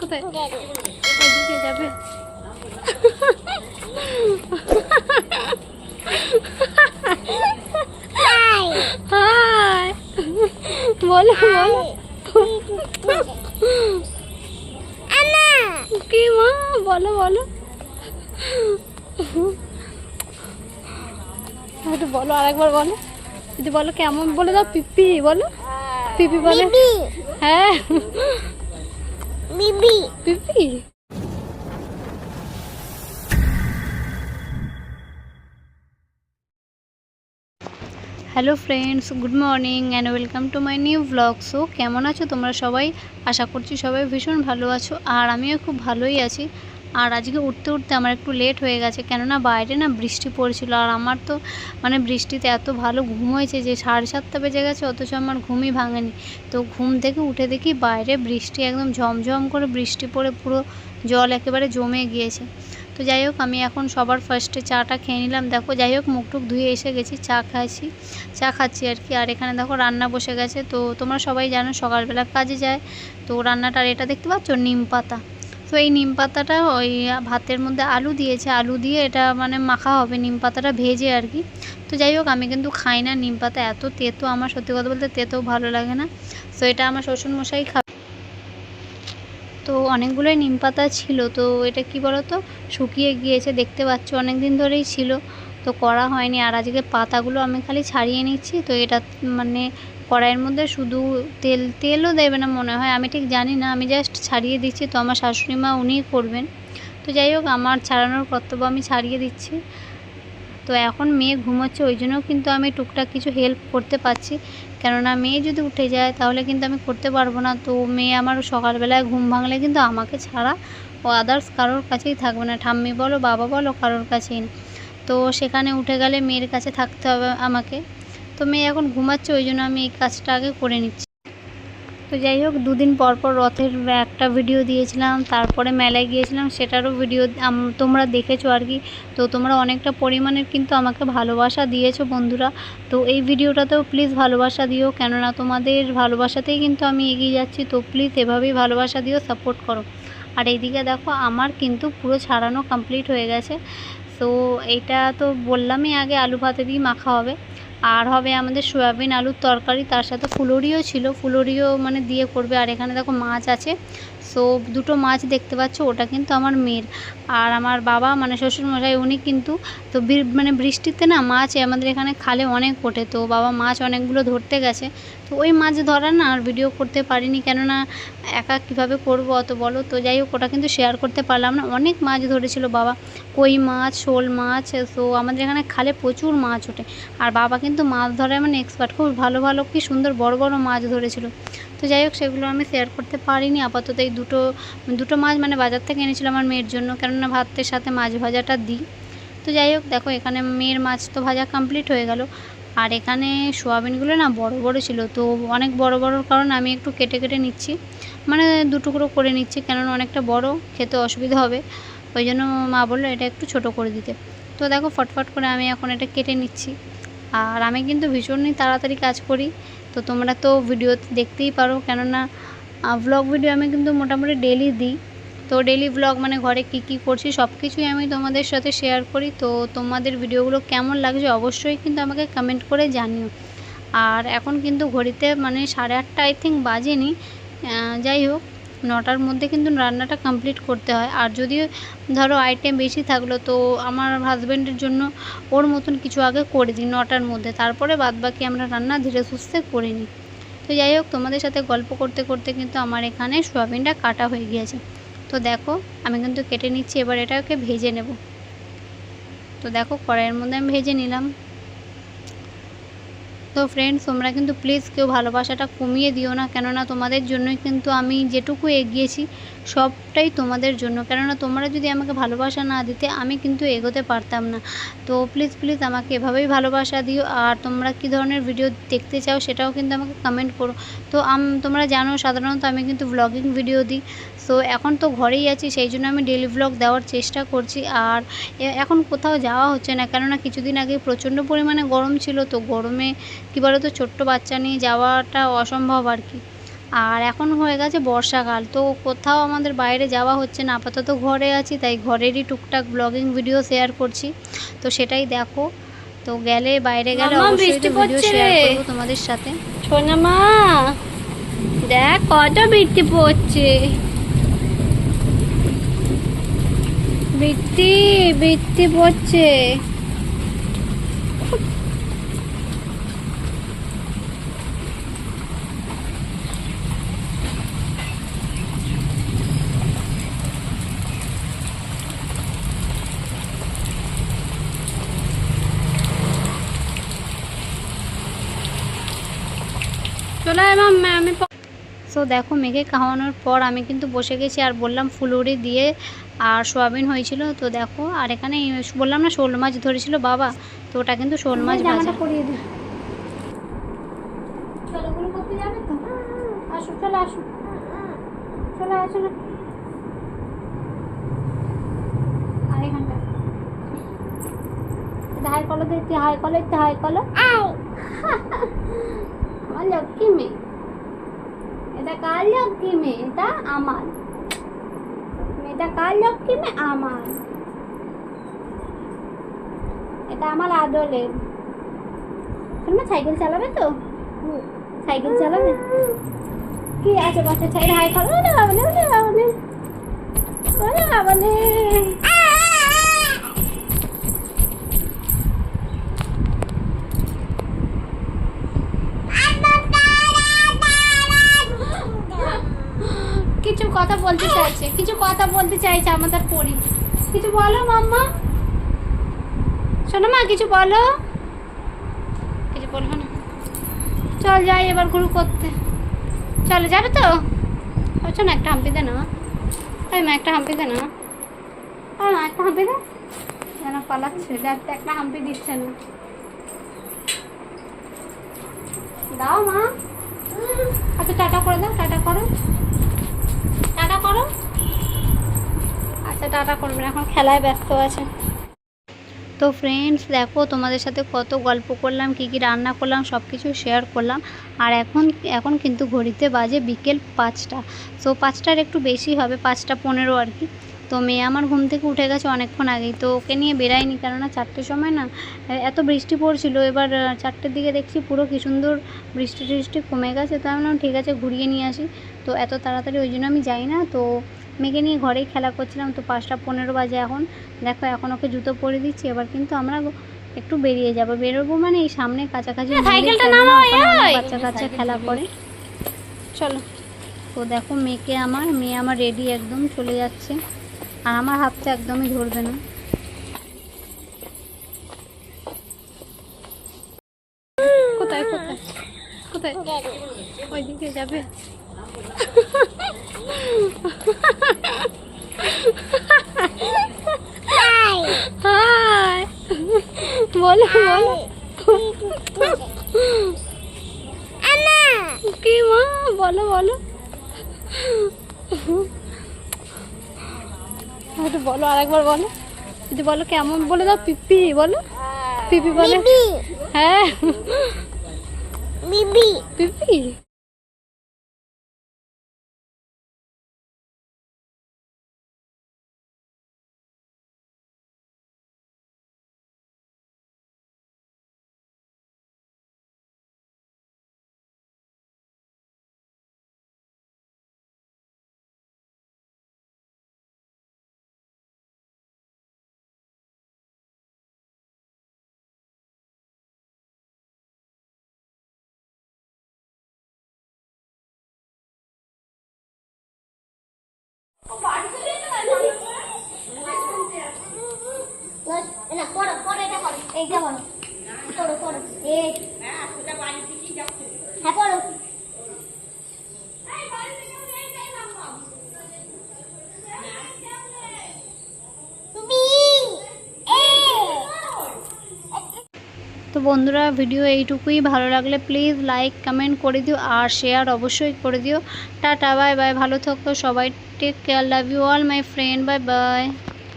কোথায়? যাবে? বলো বলো। কি মা? বলো বলো। একটু বলো আরেকবার বলো। যদি বলো কেমন বলে দাও পিপি বলো। পিপি বলে। হ্যাঁ। Bibi Bibi. Hello friends good morning and welcome to my new blog so কেমন আছো তোমরা সবাই? আশা করছি সবাই ভীষণ ভালো আছো আর আমিও খুব ভালোই আছি। আর আজকে উঠতে উঠতে আমার একটু লেট হয়ে গেছে, কেননা বাইরে না বৃষ্টি পড়েছিল আর আমার তো মানে বৃষ্টিতে এত ভালো ঘুম হয়েছে যে সাড়ে সাতটা বেজে গেছে, অথচ আমার ঘুমই ভাঙেনি। তো ঘুম থেকে উঠে দেখি বাইরে বৃষ্টি একদম ঝমঝম করে বৃষ্টি পড়ে পুরো জল একেবারে জমে গিয়েছে। তো যাই হোক, আমি এখন সবার ফার্স্টে চাটা খেয়ে নিলাম। দেখো, যাই হোক, মুখ টুক ধুয়ে এসে গেছি, চা খাচ্ছি চা খাচ্ছি আর কি। আর এখানে দেখো রান্না বসে গেছে। তো তোমরা সবাই জানো সকালবেলা কাজে যায়। তো রান্নাটার এটা দেখতে পাচ্ছ? নিম পাতা। তো এই নিম পাতাটা ওই ভাতের মধ্যে আলু দিয়েছে, আলু দিয়ে এটা মানে মাখা হবে, নিম পাতাটা ভেজে আর কি। তো যাই হোক, আমি কিন্তু খাই না নিম পাতা, এত তেতো আমার সত্যি কথা বলতে তেতো ভালো লাগে না। তো এটা আমার শ্বশুরমশাই খাবে তো অনেকগুলোই নিম পাতা ছিল, তো এটা কি বলো তো শুকিয়ে গিয়েছে, দেখতে পাচ্ছ অনেক দিন ধরেই ছিল। তো করা হয়নি, আর আজকে পাতাগুলো আমি খালি ছাড়িয়ে নিচ্ছি, তো এটা মানে কড়াইয়ের মধ্যে শুধু তেল, তেলও দেবে না মনে হয়, আমি ঠিক জানি না, আমি জাস্ট ছাড়িয়ে দিচ্ছি, তো আমার শাশুড়ি মা উনিই করবেন। তো যাই হোক, আমার ছাড়ানোর কর্তব্য আমি ছাড়িয়ে দিচ্ছি। তো এখন মেয়ে ঘুমোচ্ছে, ওই জন্য কিন্তু আমি টুকটাক কিছু হেল্প করতে পারছি। কেননা মেয়ে যদি উঠে যায়, তাহলে কিন্তু আমি করতে পারব না। তো মেয়ে আমার সকালবেলায় ঘুম ভাঙলে কিন্তু আমাকে ছাড়া ও আদার্স কারোর কাছেই থাকবে না। ঠাম্মি বলো, বাবা বলো, কারোর কাছেই না। তো সেখানে উঠে গেলে মেয়ের কাছে থাকতে হবে আমাকে। তো মেয়ে এখন ঘুমাচ্ছে, ওই জন্য আমি এই কাজটা আগে করে নিচ্ছি। তো যাই হোক, দুদিন পর পর রথের একটা ভিডিও দিয়েছিলাম, তারপরে মেলায় গিয়েছিলাম, সেটারও ভিডিও তোমরা দেখেছ আর কি। তো তোমরা অনেকটা পরিমাণের কিন্তু আমাকে ভালোবাসা দিয়েছ বন্ধুরা। তো এই ভিডিওটাতেও প্লিজ ভালোবাসা দিও, কেননা তোমাদের ভালোবাসাতেই কিন্তু আমি এগিয়ে যাচ্ছি। তো প্লিজ এভাবেই ভালোবাসা দিও সাপোর্ট করো। আর এইদিকে দেখো, আমার কিন্তু পুরো ছাড়ানো কমপ্লিট হয়ে গেছে। তো এইটা তো বললামই আগে, আলু ভাতে দিয়ে মাখা হবে। আর হবে আমাদের সয়াবিন আলুর তরকারি, তার সাথে ফুলুরিও ছিল। ফুলুরিও মানে দিয়ে করবে। আর এখানে দেখো মাছ আছে। সো দুটো মাছ দেখতে পাচ্ছ, ওটা কিন্তু আমার মেয়ের। আর আমার বাবা মানে শ্বশুরমশাই, উনি কিন্তু তো মানে বৃষ্টিতে না মাছ আমাদের এখানে খালে অনেক ওঠে। তো বাবা মাছ অনেকগুলো ধরতে গেছে। তো ওই মাছ ধরার না আর ভিডিও করতে পারিনি। কেননা একা কীভাবে করব অত বলো? তো যাই হোক, ওটা কিন্তু শেয়ার করতে পারলাম না। অনেক মাছ ধরেছিল বাবা। কই মাছ, শোল মাছ তো আমাদের এখানে খালে প্রচুর মাছ ওঠে। আর বাবা কিন্তু মাছ ধরায় মানে এক্সপার্ট খুব ভালো ভালো, কি সুন্দর বড় বড় মাছ ধরেছিল। তো যাই হোক, সেগুলো আমি শেয়ার করতে পারিনি। আপাতত এই দুটো দুটো মাছ মানে বাজার থেকে এনেছিলাম আমার মেয়ের জন্য। কেননা ভাতের সাথে মাছ ভাজাটা দিই। তো যাই হোক, দেখো, এখানে মেয়ের মাছ তো ভাজা কমপ্লিট হয়ে গেল। আর এখানে সোয়াবিনগুলো না বড় বড় ছিল। তো অনেক বড় বড়র কারণে আমি একটু কেটে কেটে নিচ্ছি। মানে দু টুকরো করে নিচ্ছি, কেননা অনেকটা বড়, খেতে অসুবিধা হবে। ওই জন্য মা বলল এটা একটু ছোট করে দিতে। তো দেখো ফটফট করে আমি এখন এটা কেটে নিচ্ছি। আর আমি কিন্তু ভীষণই তাড়াতাড়ি কাজ করি, তো তোমরা তো ভিডিও দেখতেই পারো, কেননা ব্লগ ভিডিও আমি কিন্তু মোটামুটি ডেলি দিই। তো ডেলি ব্লগ মানে ঘরে কী কী করছি সব কিছুই আমি তোমাদের সাথে শেয়ার করি। তো তোমাদের ভিডিওগুলো কেমন লাগছে অবশ্যই কিন্তু আমাকে কমেন্ট করে জানিও। আর এখন কিন্তু ঘড়িতে মানে সাড়ে আটটা আই থিঙ্ক বাজেনি। যাই হোক, নটার মধ্যে কিন্তু রান্নাটা কমপ্লিট করতে হয়। আর যদি ধরো আইটেম বেশি থাকল, তো আমার হাজব্যান্ডের জন্য ওর মতন কিছু আগে করে দিই নটার মধ্যে। তারপরে বাদবাকি আমরা রান্না ধীরে সুস্থে করে নিই। তো যাই হোক, তোমাদের সাথে গল্প করতে করতে কিন্তু আমার এখানে সোয়াবিনটা কাটা হয়ে গিয়েছে। তো দেখো, আমি কিন্তু কেটে নিচ্ছি, এবার এটাকে ভেজে নেব। তো দেখো, কড়াইয়ের মধ্যে আমি ভেজে নিলাম। তো ফ্রেন্ডস তোমরা কিন্তু প্লিজ কেউ ভালোবাসাটা কমিয়ে দিও না। কেননা তোমাদের জন্যই কিন্তু আমি যেটুকু এগিয়েছি, সবটাই তোমাদের জন্য। কেননা তোমরা যদি আমাকে ভালোবাসা না দিতে, আমি কিন্তু এগোতে পারতাম না। তো প্লিজ প্লিজ আমাকে এভাবেই ভালোবাসা দিও। আর তোমরা কী ধরনের ভিডিও দেখতে চাও, সেটাও কিন্তু আমাকে কমেন্ট করো। তো আম, তোমরা জানো সাধারণত আমি কিন্তু ব্লগিং ভিডিও দিই। সো এখন তো ঘরেই আছি সেই জন্য আমি ডেলি ব্লগ দেওয়ার চেষ্টা করছি। আর এখন কোথাও যাওয়া হচ্ছে না কেননা কিছুদিন আগে প্রচণ্ড পরিমাণে গরম ছিল তো গরমে কী বলো তো ছোট্ট বাচ্চা নিয়ে যাওয়াটা অসম্ভব আর কি। আর এখন হয়ে গেছে বর্ষাকাল তো কোথাও আমাদের বাইরে যাওয়া হচ্ছে না আপাতত ঘরে আছি তাই ঘরেরই টুকটাক ব্লগিং ভিডিও শেয়ার করছি। তো সেটাই দেখো তো গেলে বাইরে গেলে অবশ্যই ভিডিও শেয়ার। করব তোমাদের সাথে। সোনা মা দেখ কত বৃষ্টি পড়ছে। বৃষ্টি বৃষ্টি পড়ছে। চলে আমি সো দেখো মেঘে খাওয়ানোর পর আমি কিন্তু বসে গেছি আর বললাম ফুলুরি দিয়ে আর সোয়াবিন হয়েছিল তো দেখো আর এখানে বললাম না শোল মাছ ধরেছিল বাবা তো ওটা কিন্তু শোল মাছ ভাজা। পরিয়ে দে। চলো আসো চলে আসো। চলে আসো আর এখানটা? এটা হাই কলো দেখতে হাই কলো একটু হাই কলো আমার লক্ষ্মী মেয়ে। এটা কার লক্ষ্মী মেয়ে? এটা আমার। এটা কার লক্ষ্মী আমার। এটা আমার আদলের তোমরা সাইকেল চালাবে তো? সাইকেল চালাবে? কি আছে, বাচ্চা? ছেলে হাই করো। না বাবনে ওরে বাবনে ওরে বাবনে কিছু কথা বলতে চাইছে, কিছু কথা বলতে চাইছে আমাদের পরি। কিছু বলো মাম্মা। শোনো মা, কিছু বলো। কিছু বলব না। চল যাই এবার গুরু করতে। চলে, যাবে তো? বলছো না একটা হাম্পি দে না। ওই মা, একটা হাম্পি দে না। ওই মা, একটা হাম্পি দে। যেন পালাচ্ছে যাতে একটা হাম্পি দিচ্ছে না। দাও মা। আচ্ছা টাটা করে দাও, টাটা করো। করো। আচ্ছা টাটা করবেন এখন খেলায় ব্যস্ত আছে। তো ফ্রেন্ডস দেখো, তোমাদের সাথে কত গল্প করলাম, কি কি রান্না করলাম সব কিছু শেয়ার করলাম। আর এখন এখন কিন্তু ঘড়িতে বাজে বিকেল পাঁচটা। সো পাঁচটার একটু বেশি হবে, পাঁচটা পনেরো আর কি। তো মেয়ে আমার ঘুম থেকে উঠে গেছে অনেকক্ষণ আগেই। তো ওকে নিয়ে বেরাইনি কেননা চারটের সময় না এত বৃষ্টি পড়ছিল। এবার চারটের দিকে দেখছি পুরো কি সুন্দর বৃষ্টি টিষ্টি কমে গেছে। তো আমি ঠিক আছে ঘুরিয়ে নিয়ে আসি। তো এত তাড়াতাড়ি ওই জন্য আমি যাই না। তো মেয়েকে নিয়ে ঘরেই খেলা করছিলাম। তো পাঁচটা পনেরো বাজে এখন। দেখো এখন ওকে জুতো পরে দিচ্ছি। এবার কিন্তু আমরা একটু বেরিয়ে যাব। বেরোবো মানে এই সামনে কাছাকাছি। বাচ্চা কাচ্চা খেলা করে। চলো। তো দেখো মেয়েকে আমার মেয়ে আমার রেডি একদম চলে যাচ্ছে। আর আমার হাতটা একদমই ধরবে না। কোথায় কোথায়? কোথায়? ওইদিকে যাবে। বলো বলো। কি মা? বলো বলো। একটু বলো আরেকবার বলো। যদি বলো কেমন বলে দাও পিপি বলো। পিপি বলে হ্যাঁ। পিপি? হ্যাঁ তো বন্ধুরা, ভিডিও এইটুকুই। ভালো লাগলে প্লিজ লাইক কমেন্ট করে দিও আর শেয়ার অবশ্যই করে দিও। টাটা বাই বাই ভালো থাকো সবাই। Take care love you all my friend bye bye